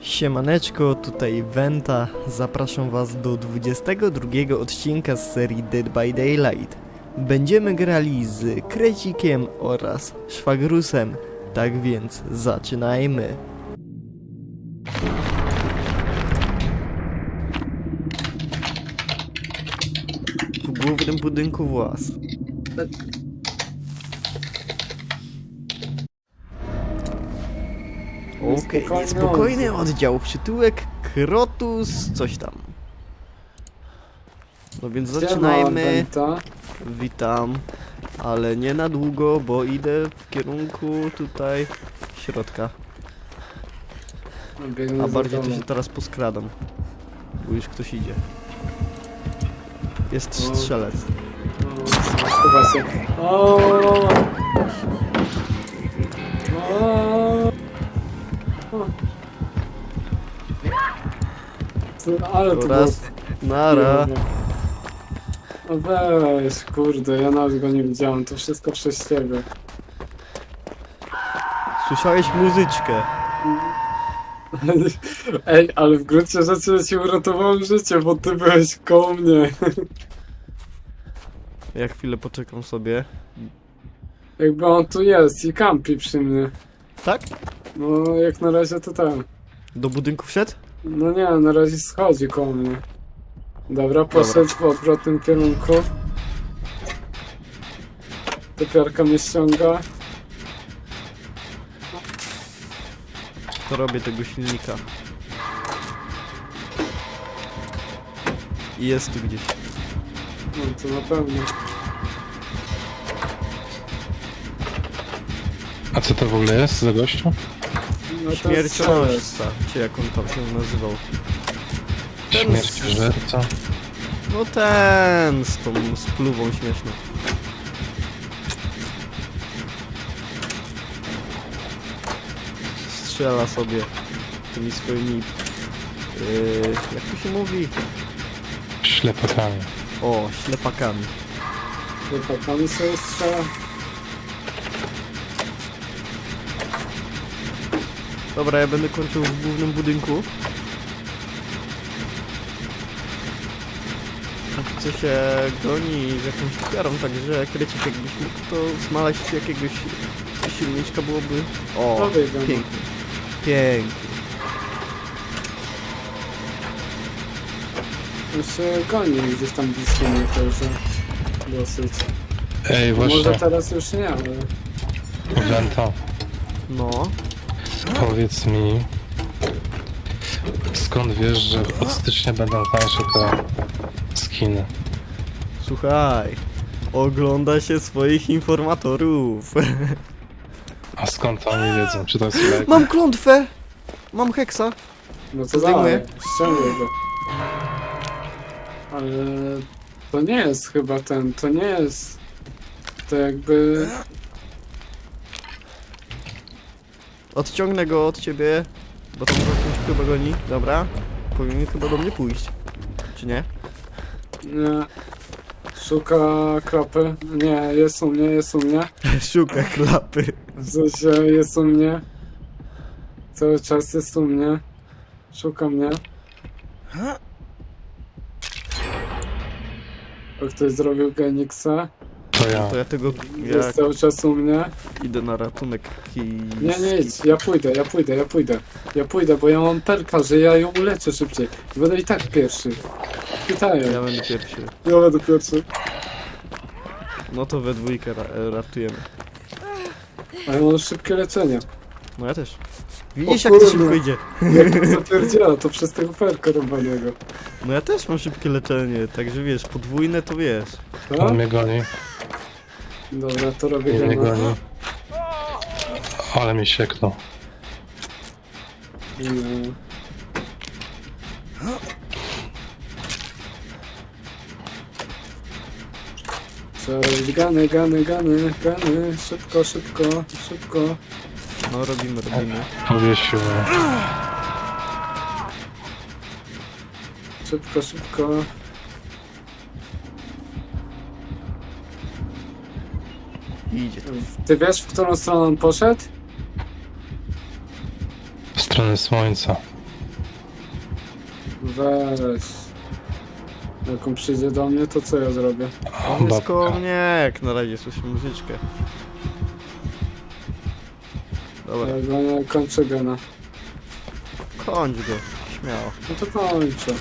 Siemaneczko, tutaj Wenta. Zapraszam Was do 22 odcinka z serii Dead by Daylight. Będziemy grali z Krecikiem oraz Szwagrusem. Tak więc zaczynajmy. W głównym budynku włas. Okej, Niespokojny niespokojny oddział, przytułek, Krotus, coś tam. No więc zaczynajmy. Witam, ale nie na długo, bo idę w kierunku tutaj środka. A bardziej to się teraz poskradam. Bo już ktoś idzie. Jest O. strzelec. O, Chyba się. O, o, o. Co- Ale to było... Oraz nara. No weź, kurde, ja nawet go nie widziałem, to wszystko przez ciebie. Słyszałeś muzyczkę. Ej, ale w gruncie rzeczy ci uratowałem życie, bo ty byłeś koło mnie. Ja chwilę poczekam sobie. Jakby on tu jest i kampi przy mnie. Tak? No, jak na razie to tak. Do budynku wszedł? No nie, na razie schodzi koło mnie. Dobra, poszedł w odwrotnym kierunku. Topiarka mnie ściąga. To robię tego silnika. I Jest tu gdzieś. No to na pewno. A co to w ogóle jest za gościu? No to czy jak on tam się nazywał. Ten Śmierć z- żerca? No ten z tą spluwą śmieszną. Strzela sobie tymi swoimi... Yy, jak to się mówi? Ślepakami. O, ślepakami. Chłopakami sobie strzela. Dobra, ja będę kończył w głównym budynku. Póki co się goni z jakąś ofiarą, także krecik jakbyś mógł to znaleźć jakiegoś silniczka byłoby... O, gun. pięknie. Pięknie. On się goni gdzieś tam blisko mnie także. Dosyć. Ej, Może właśnie, teraz już nie, ale... Wenta, No, powiedz mi, skąd wiesz, że od stycznia będą tańsze te skiny? słuchaj. Ogląda się swoich informatorów. A skąd oni wiedzą? Czy to jest lek? Mam klątwę! Mam heksa. No to Zdejmuję. dawaj, ściągaj go. Ale to nie jest chyba ten, to nie jest. To jakby. Odciągnę go od ciebie, bo tam ktoś chyba goni. Dobra. Powinien chyba do mnie pójść. Czy nie? Nie. Szuka klapy. Nie, jest u mnie, jest u mnie. Szuka klapy. W sensie jest u mnie. Cały czas jest u mnie. Szuka mnie. O, ktoś zrobił Geniksa. To ja. To ja tego... Jest Ja cały czas u mnie. idę na ratunek i... Nie, nie idź, ja pójdę, ja pójdę, ja pójdę. Ja pójdę, bo ja mam perka, że ja ją uleczę szybciej. Będę i tak pierwszy. Pytają. Ja będę pierwszy. Ja będę pierwszy. No to we dwójkę ra e, ratujemy. A ja mam szybkie leczenie. No ja też. Widzisz jak to kurde. szybko idzie? Jak to zapierdziela, to przez tego perka robanego. No ja też mam szybkie leczenie, także wiesz, podwójne to wiesz. Tak? On mnie goni, Dobra, to robię nie gena. goni. Ale mi sieknął. Mm. Trzeba robić gany, gany, gany, gany. Szybko, szybko, szybko. No robimy, robimy. Powiesił mnie. Szybko, szybko. Idzie to. Ty wiesz, w którą stronę on poszedł? W stronę słońca. Weź. Jak on przyjdzie do mnie, to co ja zrobię? On jest Babka. koło mnie, jak na razie słyszę muzyczkę. Dobra, Ja go nie kończę gena. kończ go, śmiało. No to kończę.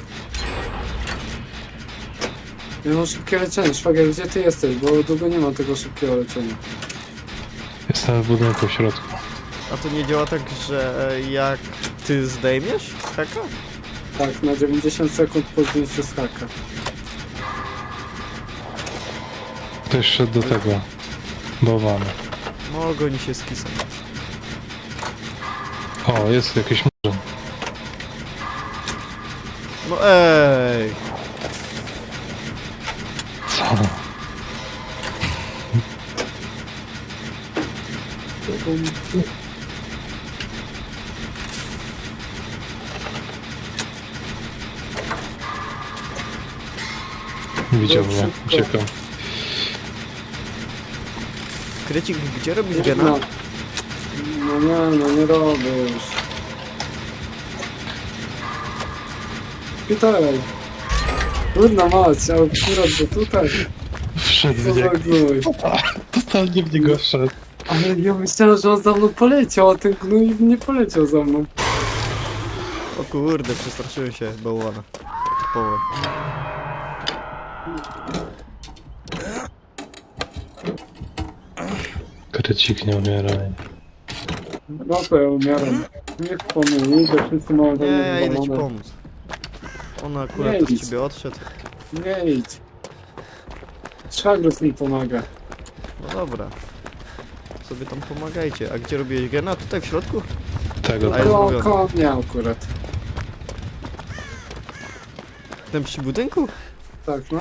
Mam szybkie leczenie. Szwagier, gdzie ty jesteś? Bo długo nie mam tego szybkiego leczenia. Jestem w budynku w środku. A to nie działa tak, że jak ty zdejmiesz haka? Tak, na 90 sekund po zdjęciu z haka. Ktoś szedł do tego. Bałwana. No, goni się z kisem. O, jest jakiś murzyn. No ej! Widział mnie. Szybko. Uciekam. Krycik, gdzie robisz gena? No. no nie, no nie robię już. Witaj. Trudna mać, a akurat do tutaj. Wszedł w niego. Totalnie w niego wszedł. Ale ja myślałem, że on za mną poleciał, a ten gnój nie poleciał za mną. O kurde, przestraszyłem się bałwana. Typowe. Krecik nie umieraj. No to ja umieram. Niech pomóż, że wszyscy mają Nie, ja idę ci zadowolone. pomóc. On akurat Nie od idź. ciebie odszedł. Nie idź. Szwagrus mi pomaga. No dobra. Sobie tam pomagajcie. A gdzie robiłeś gena? Tutaj w środku? Tego A jest Koło, mówione. koło mnie akurat. Ten przy budynku? Tak, no.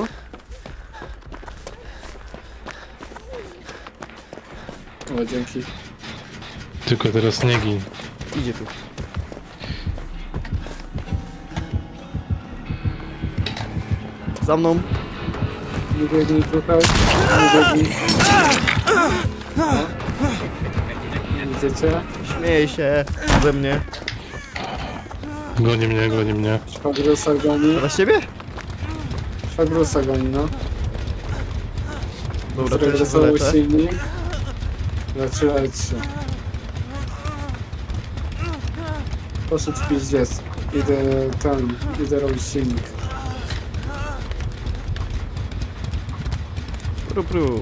O, dzięki. Tylko teraz nie gin. Idzie tu. Za mną. Nie biegnij tutaj. Nie biegnij. No. Widzicie? Śmieje się ze mnie. Goni mnie, goni mnie. Szwagrusa goni. Teraz ciebie? Szwagrusa goni, no. Dobra, to ja się Zregresował wyleczę. silnik. Leczy, leczy. Poszedł w pizdziec. Idę ten, idę robić silnik. Pru, pru.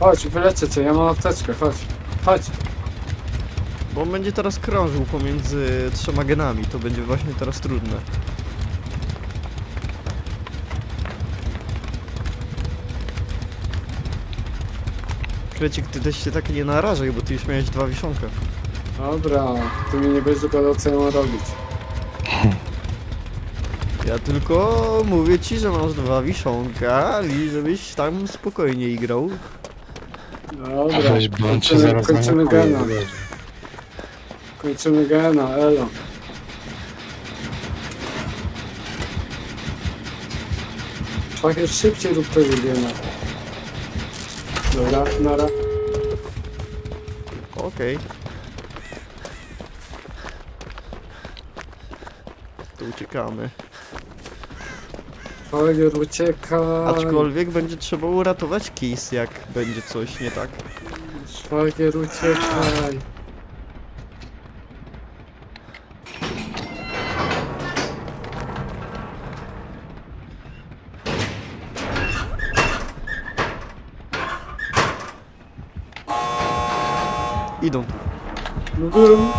Chodź, wyleczę cię, ja mam apteczkę, chodź. Chodź. Bo on będzie teraz krążył pomiędzy trzema genami. To będzie właśnie teraz trudne. Krecik, ty też się tak nie narażaj, bo ty już miałeś dwa wiszonka. Dobra, ty mi nie będziesz gadał co ja mam robić. Ja tylko mówię ci, że masz dwa wiszonka i żebyś tam spokojnie grał. Dobra, Weź bądź kończymy, zaraz kończymy zamkuje. gena. Kończymy gena, elo. Trochę szybciej rób tego gena. Dobra, nara. Okej. To uciekamy. Szwagier ucieka. Aczkolwiek będzie trzeba uratować Kiss, jak będzie coś nie tak. Szwagier uciekaj. Idą. No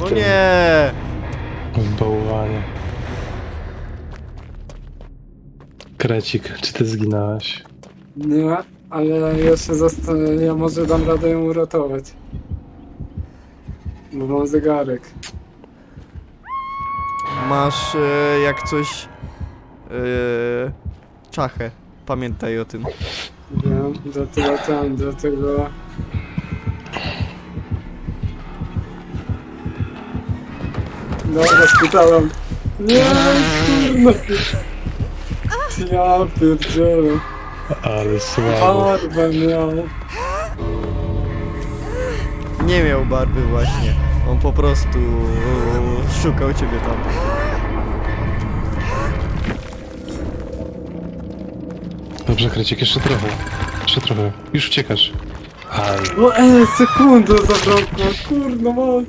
w, No tym- nie! w bałwanie. Krecik, czy ty zginąłeś? Nie, ale ja się zastanawiam, ja może dam radę ją uratować. Bo mam zegarek. Masz e, jak coś e, czachę. Pamiętaj o tym. Wiem, dlatego tam, dlatego... Dobra, spytałem. Nie, kurwa. Ja pierdzielę. Ale słabo. Barwę miał. Nie miał barwy właśnie. On po prostu szukał ciebie tam. Dobrze, Krecik, jeszcze trochę. Jeszcze trochę. Już uciekasz. Ale... No e, sekundę zabrakło, kurno mać.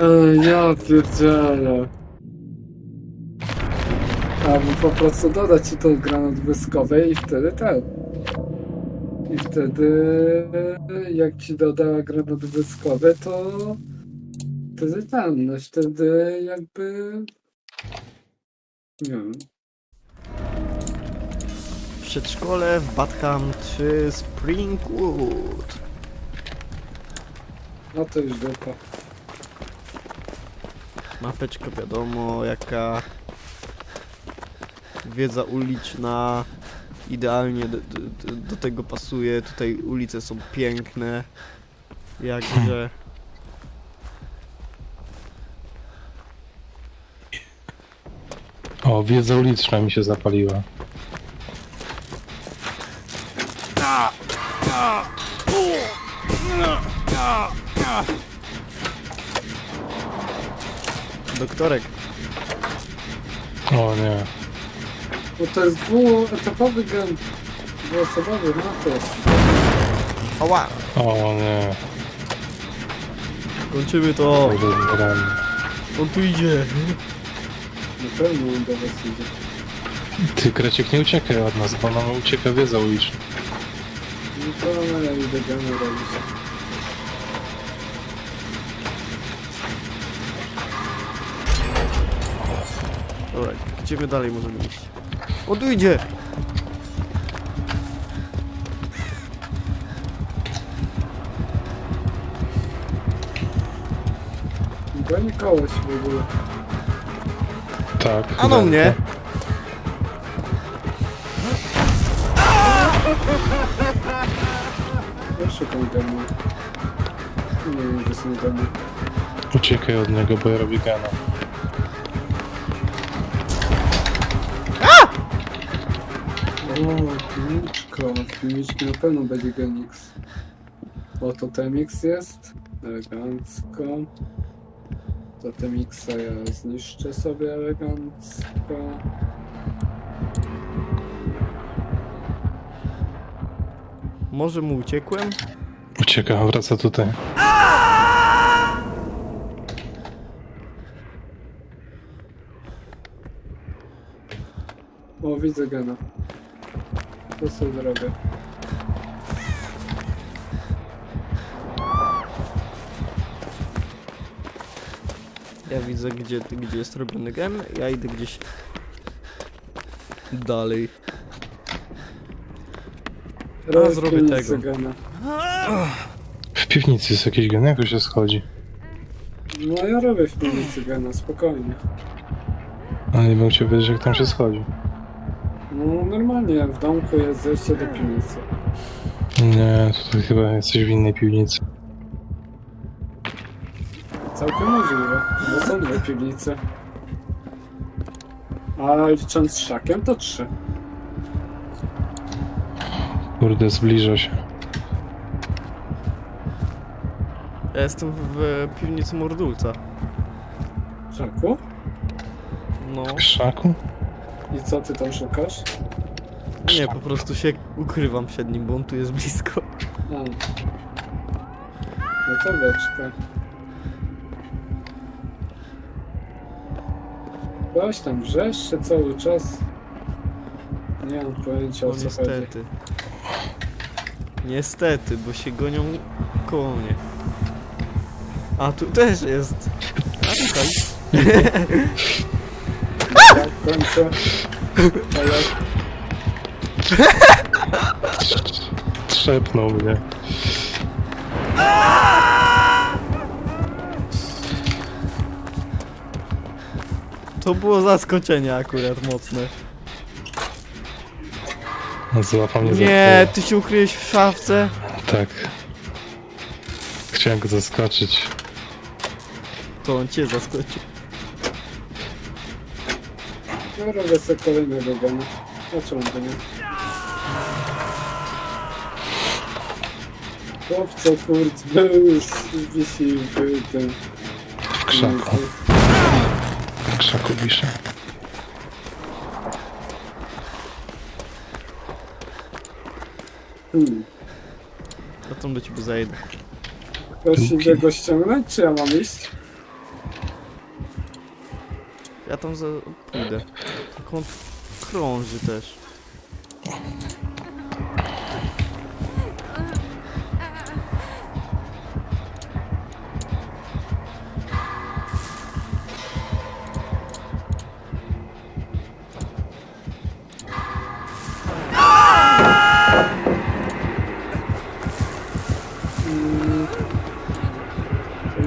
E, ja pierdzielę. A, bo po prostu dodać ci tą granat błyskowy i wtedy ten. I wtedy jak ci doda granat błyskowy, to wtedy ten, no wtedy jakby nie wiem. W przedszkole w Batham 3 Springwood. No to już dupa. Mapeczka wiadomo jaka. Wiedza uliczna. Idealnie do, do, do tego pasuje. Tutaj ulice są piękne. Jakże. O, wiedza uliczna mi się zapaliła. Doktorek. O nie. Bo to jest dwuetapowy gen. Dwuosobowy, no to. Ała! O nie. Kończymy to! Kurde, rany. On tu idzie! Na pewno on do was idzie. Ty, Krecik, nie uciekaj od nas, bo nam ucieka wiedza uliczna. No to ja idę geny robić. Gdzie my dalej możemy iść? Idzie! Goni kogoś w ogóle. Tak. A no mnie! Ja szukam genu. Nie wiem, gdzie są geny. Uciekaj od niego, bo ja robię gana. O, kliniczki na pewno będzie genix. O, to Temix jest. Elegancko. To Temixa ja zniszczę sobie elegancko. Może mu uciekłem? Ucieka, wraca tutaj. O, widzę gena. To sobie zrobię. Ja widzę gdzie, gdzie jest robiony gen, ja idę gdzieś dalej. Robię w zrobię tego. W piwnicy jest jakiś gen, jak to się schodzi? No ja robię w klinicy gena, spokojnie. Ale nie bym chciał wiedzieć, jak tam się schodzi. No normalnie, w domku jest zejście do piwnicy. Nie, tutaj chyba jesteś w innej piwnicy. Całkiem możliwe, bo są dwie piwnice. A licząc z szakiem to trzy. Kurde, zbliża się. Ja jestem w piwnicy Mordulca. Szaku? No, W krzaku? I co ty tam szukasz? nie, po prostu się ukrywam przed nim, bo on tu jest blisko. A. No to beczka. Ktoś tam wrzeszczy cały czas. Nie mam pojęcia No o co chodzi. niestety. Niestety, bo się gonią koło mnie. A tu też jest. Szukaj. Ja kończę. Ale Trzepnął mnie. To było zaskoczenie akurat mocne. Złapał mnie za Nie, tył. ty się ukryłeś w szafce? Tak. Chciałem go zaskoczyć. To on cię zaskoczył. No robię sobie kolejnego gena. A czemu by nie? Chłopco kurc był już wisi w tym... W krzaku. W krzaku wiszę. Hmm. Ja tam do ciebie zajdę. Ktoś idzie go ściągnąć, czy ja mam iść? Ja tam za... pójdę. Jak on krąży też.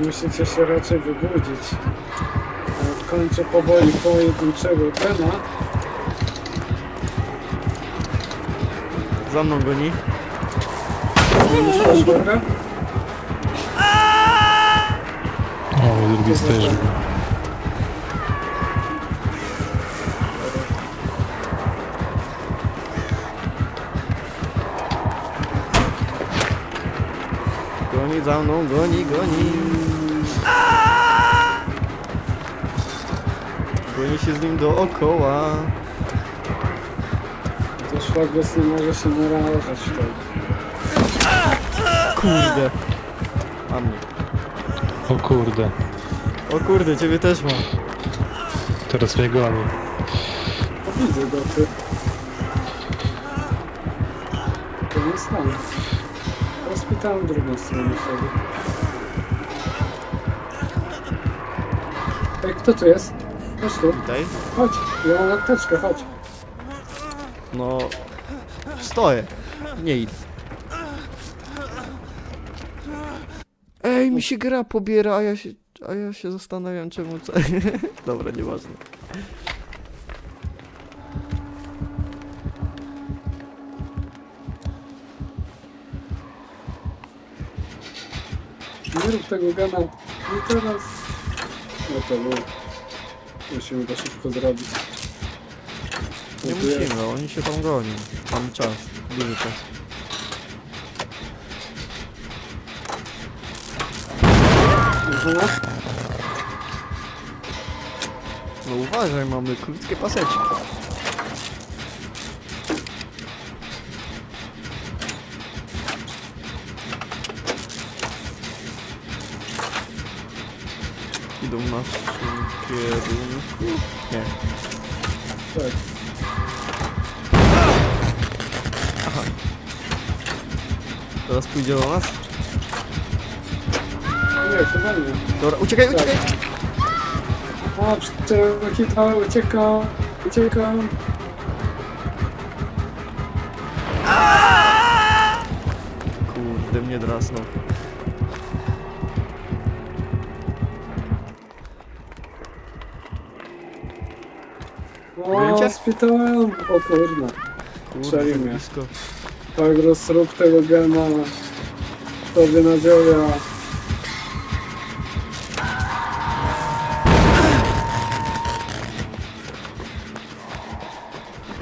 Musicie się raczej wybudzić. Kończę powoli pojedynczego gena. Za mną goni. O, drugi też. Goni za mną, goni, goni. Goni się z nim dookoła. To szwagier nie może się narażać tutaj. Kurde. Mam mnie. O kurde, O kurde, ciebie też mam. teraz mnie goni. Widzę go, ty. To nie stanie. Rozpytałem drugą stronę sobie. Ej, kto tu jest? Chodź tu, Witaj. chodź. Ja mam apteczkę, chodź. No... Stoję. Nie idę. Ej, mi się gra pobiera, a ja się... A ja się zastanawiam czemu co... Dobra, nieważne. Nie rób tego gana. Nie teraz. No to było. Musimy to szybko zrobić. Nie jest. musimy, oni się tam gonią. Mam czas, duży czas. Aha. No uważaj, mamy krótkie paseczki. Idą w naszym kierunku? Nie. Tak. Teraz pójdzie do nas? Nie, chyba nie. Dobra, uciekaj, uciekaj! A, przeciwnika, uciekam, uciekam. Kurde, mnie drasnął. O, Wyjdzie? spytałem. O kurde. Kurde, Strzelił tak mnie. blisko. Tak, rozrób tego gena. Tobie nadzieja.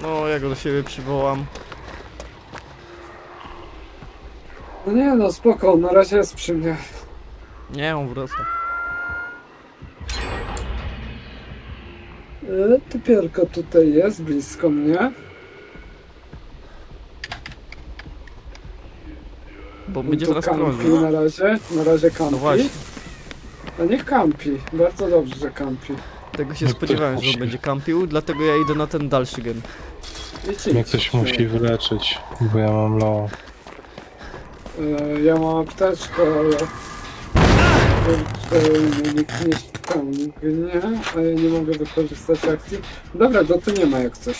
No, ja go do siebie przywołam. No nie no, spoko, na razie jest przy mnie. Nie, on wraca. Typiarka tutaj jest, blisko mnie. Bo będzie Tu teraz kampi krążył. na razie, na razie kampi. No właśnie, A niech kampi, bardzo dobrze, że kampi. tego się No to spodziewałem, że on musi. będzie kampił, dlatego ja idę na ten dalszy gen. Idźcie, Mnie idźcie. ktoś musi wyleczyć, bo ja mam low. E, Ja mam apteczkę, ale... Nie ściągnie, a ja nie mogę wykorzystać akcji. Dobra, go tu nie ma jak coś.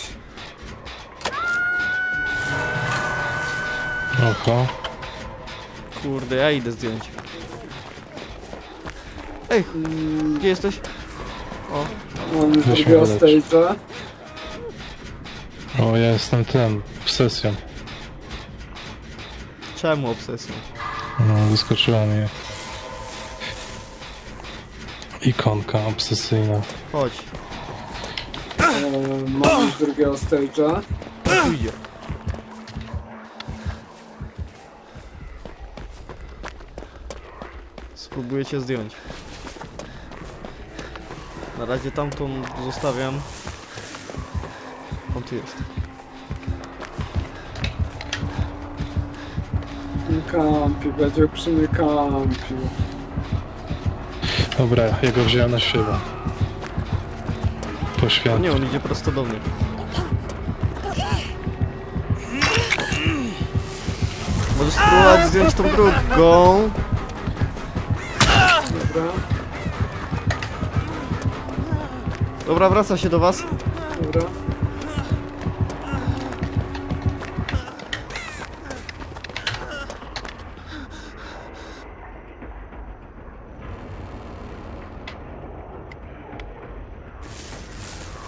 Oho. Kurde, ja idę zdjąć. Ej, Mm, gdzie jesteś? O, Mam Weź mnie drugiego stage'a. O, ja jestem ten, obsesją. czemu obsesją? No, wyskoczyła mnie. Ikonka obsesyjna. Chodź, E, mamy już drugiego stage'a. Spróbuję cię zdjąć. Na razie tamtą zostawiam. On tu jest. Kampi, będzie przy mnie kampił. Dobra, ja go wziąłem na siebie. Po O święcie. nie, on idzie prosto do mnie. Możesz spróbować zdjąć tą drugą. Dobra, Dobra, wraca się do was. dobra.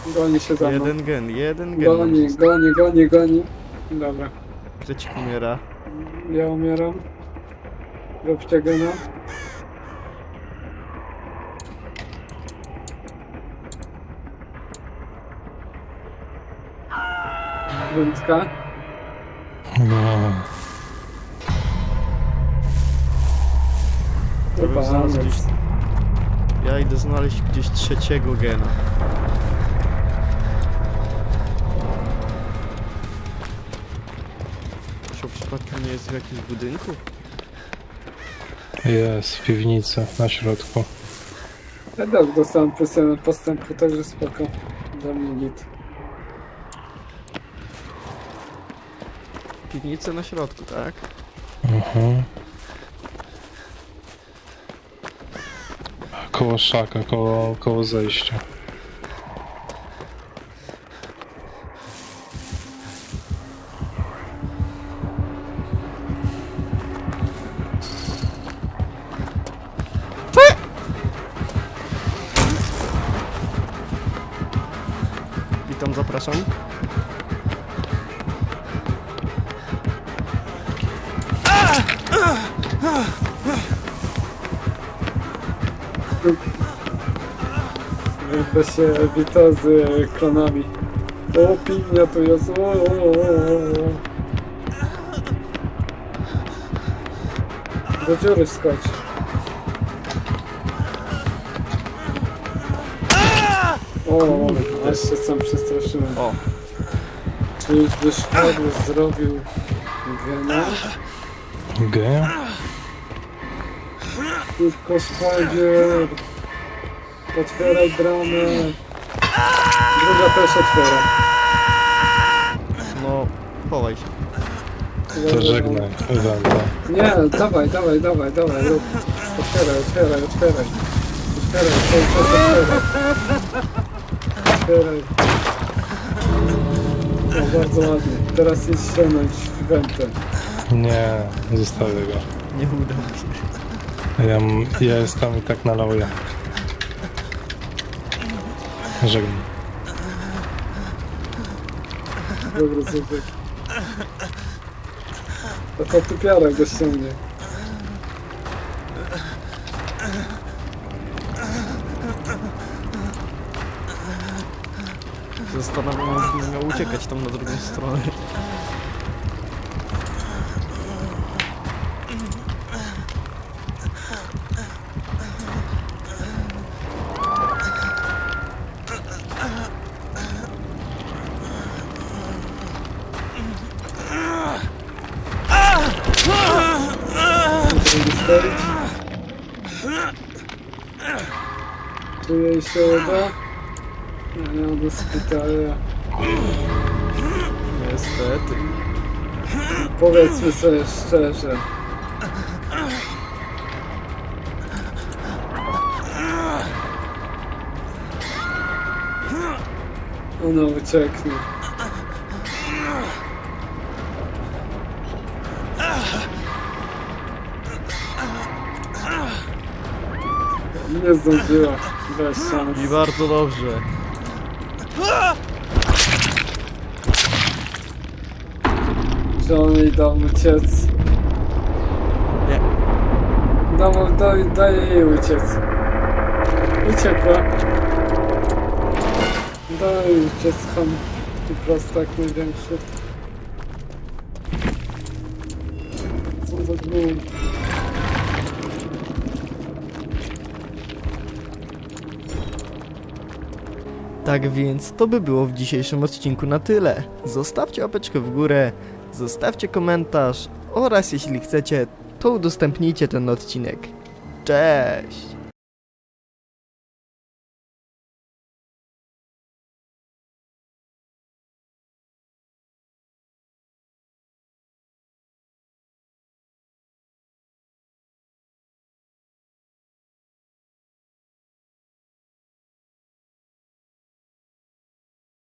Goni się za mną. Jeden gen, jeden gen. Goni, goni, goni, goni. Dobra, Krecik umiera. ja umieram. Róbcie gena. Wędka. No. Chyba znaleźć. Ja idę znaleźć gdzieś trzeciego gena. Jest w jakimś budynku? Jest, w piwnicy, na środku. Ja też dostałem plusy postępu, także spoko. Dla mnie git. Piwnicę na środku, tak? Mhm. Koło szaka, koło, koło zejścia. Się wita z klonami. O, piwnia tu jest. O, o, o, o. Do dziury skocz. O, aż się sam przestraszyłem. O, Czy już wyszkodł zrobił gena? G? Tylko szwagier. Otwieraj bramę. Druga też otwiera. no, chowaj się. To żegnaj, Wanda. Nie, dawaj, dawaj, dawaj, dawaj, rób. Otwieraj, otwieraj, otwieraj. Otwieraj, cały czas otwieraj. Otwieraj. O, bardzo ładnie. Teraz jest ściągnąć wętę. Nie, zostawię go. Nie uda mi się. Ja, m- ja jestem i tak na lowie. Żegnam. Dobry zubek. To to typiara go ściągnie. Zastanawiam się, miał uciekać tam na drugą stronę. Tu jej się uda. Do szpitala. Niestety. Powiedzmy sobie szczerze. Ona ucieknie. Nie zdążyła. Bez szans. I bardzo dobrze. On jej dał uciec. Nie. Dał, daj, daje jej uciec. Uciekła. Daj, gdzie scham i prostak największy. Co za gnój. Tak więc to by było w dzisiejszym odcinku na tyle. Zostawcie łapeczkę w górę, zostawcie komentarz oraz jeśli chcecie, to udostępnijcie ten odcinek. Cześć!